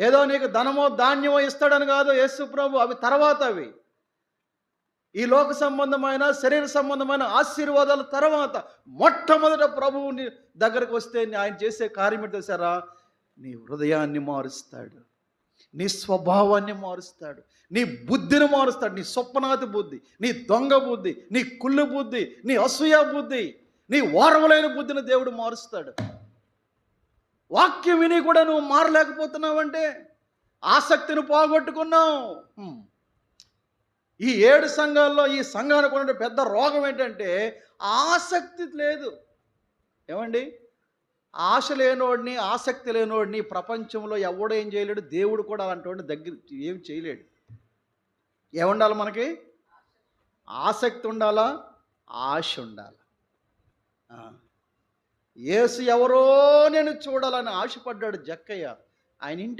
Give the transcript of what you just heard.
ఏదో నీకు ధనమో ధాన్యమో ఇస్తాడని కాదు యేసు ప్రభు అవి తర్వాత అవి. ఈ లోక సంబంధమైన శరీర సంబంధమైన ఆశీర్వాదాల తర్వాత. మొట్టమొదట ప్రభువుని దగ్గరకు వస్తే నీ ఆయన చేసే కార్యం ఏంటో నీ హృదయాన్ని మారుస్తాడు. నీ స్వభావాన్ని మారుస్తాడు. నీ బుద్ధిని మారుస్తాడు. నీ స్వప్నాతి బుద్ధి నీ దొంగ బుద్ధి నీ కుళ్ళు బుద్ధి నీ అసూయ బుద్ధి నీ ఓర్వలైన బుద్ధిని దేవుడు మారుస్తాడు. వాక్యం విని కూడా నువ్వు మారలేకపోతున్నావంటే ఆసక్తిని పోగొట్టుకున్నావు. ఈ ఏడు సంఘాల్లో ఈ సంఘానికి ఉన్న పెద్ద రోగం ఏంటంటే ఆసక్తి లేదు. ఏమండి? ఆశ లేనోడిని ఆసక్తి లేనోడిని ప్రపంచంలో ఎవడు ఏం చేయలేడు దేవుడు కూడా అలాంటి దగ్గర ఏం చేయలేడు. ఏముండాలి మనకి? ఆసక్తి ఉండాలా? ఆశ ఉండాలి? ఏసు ఎవరో నేను చూడాలని ఆశపడ్డాడు జక్కయ్య. ఆయన ఇంటికి